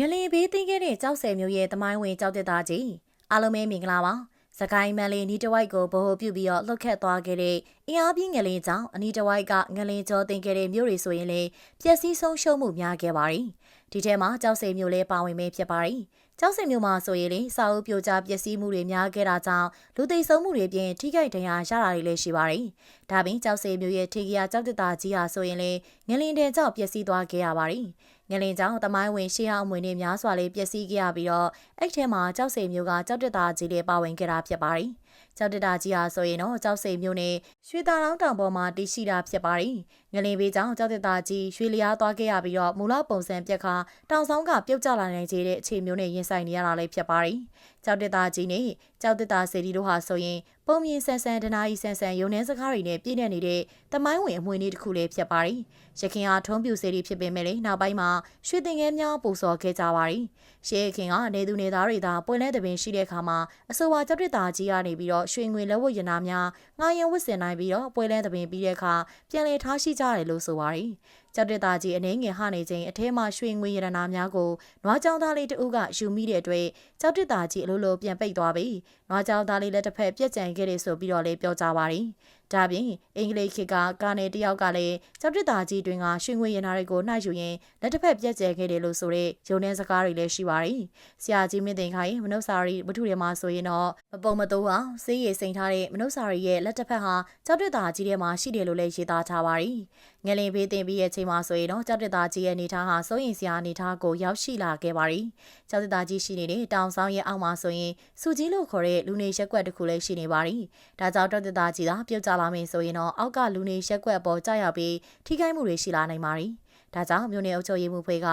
ငလင်ဘေးသိမ်းခဲ့တဲ့ကြောက်ဆယ်မျိုးရဲ့တမိုင်းဝင်ကြောက်တက်သားကြီးအားလုံးပဲမင်္ဂလာပါစကိုင်းမန်လေးနီးတဝိုက်ကိုဗဟိုပြုပြီးတော့လှုပ်ခတ်သွားခဲ့တဲ့အင်အားပြင်းငလင်ကြောင့်အနီးတဝိုက်ကငလင်ကျော်တင်ခဲ့တဲ့မြို့တွေဆိုရင်လည်းပျက်စီးဆုံးရှုံးမှုများခဲ့ပါတယ်ဒီထဲမှာကြောက်ဆယ်မျိုးလည်းပါဝင်ပဲဖြစ်ပါတယ်ကျောက်စင်မြို့မှာဆိုရင်လေစာအုပ်ပြိုကျပျက်စီးမှုတွေများခဲ့တာကြောင့်လူသိဆုံးမှုတွေပြင်ထိခိုက်ဒဏ်ရာရတာတွေလည်းရှိပါတယ်။ဒါပြင်ကျောက်စင်မြို့ရဲ့ထေကရကျောက်တက်တာကြီးဟာဆိုရင်လေငလင်တဲ့ကြောင့်ပျက်စီးသွားခဲ့ရပါတယ်။ ငလင်ကြောင့်တမိုင်းဝင်ရှေးဟောင်းမွေတွေများစွာလေးပျက်စီးခဲ့ရပြီးတော့အဲ့ထဲမှာကျောက်စင်မြို့ကကျောက်တက်တာကြီးလေးပါဝင်ခဲ့တာဖြစ်ပါတယ်။ ကျောက်တတာကြီးဟာဆိုရင်တော့ကျောက်စိမ်မြို့နယ်ရွှေတာလောင်းတောင်ပေါ်မှာတည်ရှိတာဖြစ်ပါတယ်။ငလင်ဘေးကြောင့်ကျောက်တတာကြီးရွှေလျားသွားခဲ့ရပြီးတော့မူလပုံစံပြက်ခါတောင်ဆောင်ကပြုတ်ကျလာနိုင်တဲ့အခြေမျိုးနဲ့ရင်ဆိုင်နေရတာလည်းဖြစ်ပါတယ်။ကျောက်တတာကြီးနဲ့ကျောက်တတာစေတီတို့ဟာဆိုရင်ပုံမြင်ဆန်ဆန်ဒနာဤဆန်ဆန်ရုံနှန်းစကားတွေနဲ့ပြည့်နေနေတဲ့တမိုင်းဝင်အမွေလေးတစ်ခုလေးဖြစ်ပါတယ်။ရခင်အားထုံးပြူစေတီဖြစ်ပေမဲ့လည်းနောက်ပိုင်းမှာရွှေတင်ငယ်များပူစော်ခဲ့ကြပါတယ်။ရှေးခင်ကနေသူနေသားတွေသာပွင့်လဲတဲ့ပင်ရှိတဲ့အခါမှာအဆိုပါကျောက်တတာကြီးကနေပြီးတော့ရွှေငွေလက်ဝတ်ရနာများငားရင်ဝတ်ဆင်နိုင်ပြီးတော့ပွဲလဲသပင်ပြီးတဲ့အခါပြန်လည်ထားရှိကြတယ်လို့ဆိုပါတယ်။ ကျောက်တက်သားကြီးအနေငယ်ဟနေခြင်းအထဲမှာရွှေငွေရတနာများကိုနွားကြောင်သားလေးတဦးကယူမိတဲ့အတွက်ကျောက်တက်သားကြီးအလိုလိုပြန်ပိတ်သွားပြီးနွားကြောင်သားလေးလည်းတစ်ဖက်ပြက်ကြံခဲ့တယ်ဆိုပြီးတော့လည်းပြောကြပါတယ်။ဒါပြင်အင်္ဂလိပ်ခေတ်ကကာနယ်တယောက်ကလည်းကျောက်တက်သားကြီးတွင်ကရွှေငွေရနာတွေကိုနှိုက်ယူရင်လက်တစ်ဖက်ပြက်ကျဲခဲ့တယ်လို့ဆိုတဲ့ယုံနှင်းစကားတွေလည်းရှိပါတယ်။ဆရာကြီးမင်းသိန်ခိုင်မနုဿာရီဝတ္ထုတွေမှာဆိုရင်တော့မပုံမတိုးအောင်စေးရည်စိန်ထားတဲ့မနုဿာရီရဲ့လက်တစ်ဖက်ဟာကျောက်တက်သားကြီးထဲမှာရှိတယ်လို့လည်းရေးသားထားပါတယ်။ငလင်ဖေးတင်ပြီးရဲ့ချိန်မှာဆိုရင်တော့ကျောက်တက်သားကြီးရဲ့အနေထားဟာစိုးရင်စရာအနေထားကိုရောက်ရှိလာခဲ့ပါတယ်။ကျောက်တက်သားကြီးရှိနေတဲ့တောင်ဆောင်ရဲ့အောက်မှာဆိုရင်စူကြီးလို့ခေါ်တဲ့လူနေရက်ကွက်တစ်ခုလည်းရှိနေပါတယ်။ဒါကြောင့်ကျောက်တက်သားကြီးကပြုတ်ကျလာမယ်ဆိုရင်တော့အောက်ကလူနေရက်ကွက်ပေါ်ကျရောက်ပြီးထိခိုက်မှုတွေရှိလာနိုင်ပါတယ်။ ဒါကြောင့်မြို့နယ်အုပ်ချုပ်ရေးမှူးဖွဲ့က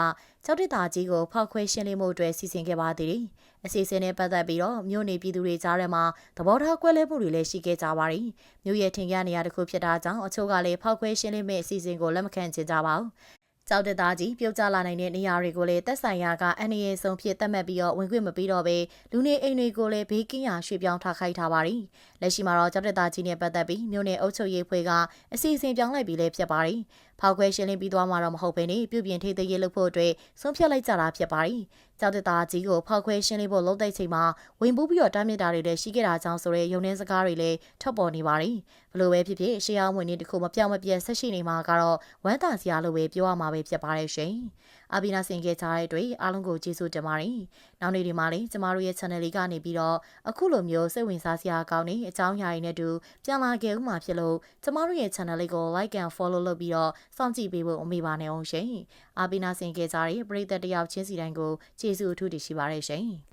ကျောက်တစ်တာကြီးကိုဖောက်ခွဲရှင်းလင်းမှုအတွက်စီစဉ်ခဲ့ပါသေးတယ်။အစီအစဉ်နဲ့ပတ်သက်ပြီးတော့မြို့နယ်ပြည်သူတွေကြားထဲမှာသဘောထားကွဲလွဲမှုတွေလည်းရှိခဲ့ကြပါတယ်။မြို့ရဲ့ထင်ရှားနေရာတစ်ခုဖြစ်တာကြောင့်အချို့ကလည်းဖောက်ခွဲရှင်းလင်းမဲ့အစီအစဉ်ကိုလက်မခံချင်ကြပါဘူး။ ကျောက်တက်သားကြီးပြုတ်ကျလာနိုင်တဲ့နေရာတွေကိုလည်းသက်ဆိုင်ရာကအန္တရာယ်ဆုံးဖြစ်သတ်မှတ်ပြီးတော့ဝင်ခွင့်မပေးတော့ဘဲလူနေအိမ်တွေကိုလည်းဘေးကင်းရာရွှေ့ပြောင်းထားခိုင်းထားပါတယ်။လက်ရှိမှာတော့ကျောက်တက်သားကြီးနဲ့ပတ်သက်ပြီးမြို့နယ်အုပ်ချုပ်ရေးဖွဲ့ကအစီအစဉ်ပြောင်းလိုက်ပြီးလည်းဖြစ်ပါတယ်။ဖောက်ခွဲရှင်းလင်းပြီးသွားမှာတော့မဟုတ်ဘဲနဲ့ပြုပြင်ထိသိရေးလုပ်ဖို့အတွက်ဆုံးဖြတ်လိုက်ကြတာဖြစ်ပါတယ်။ကျောက်တက်သားကြီးကိုဖောက်ခွဲရှင်းလင်းဖို့လုပ်တဲ့ချိန်မှာဝင်ပူးပြီးတော့တားမြစ်တာတွေလည်းရှိခဲ့တာကြောင့်ဆိုရဲရုံနှင်းစကားတွေလည်းထွက်ပေါ်နေပါတယ်။ဘလို့ပဲဖြစ်ဖြစ်ရှေးအောင်ဝင်နေတခုမပြောင်းမပြတ်ဆက်ရှိနေမှာကတော့ဝမ်းသာစရာလိုပဲပြောရမှာပဲဖြစ်ပါတယ်ရှင်။အဘိနာဆင်ခဲ့ကြတဲ့အတွက်အားလုံးကိုကျေးဇူးတင်ပါတယ်။နောက်နေ့ဒီမှာလည်းကျမတို့ရဲ့ channel လေးကနေပြီးတော့အခုလိုမျိုးစိတ်ဝင်စားစရာကောင်းတဲ့အကြောင်းအရာတွေနဲ့တူပြန်လာခဲ့ဥမှာဖြစ်လို့ကျမတို့ရဲ့ channel လေးကို like and follow လုပ်ပြီးတော့စောင့်ကြည့်ပေးဖို့အမေပါနေအောင်ရှင်။အဘိနာဆင်ခဲ့ကြတဲ့ပရိသတ်တယောက်ချင်းစီတိုင်းကိုကျေးဇူးအထူးတင်ရှိပါတယ်ရှင်။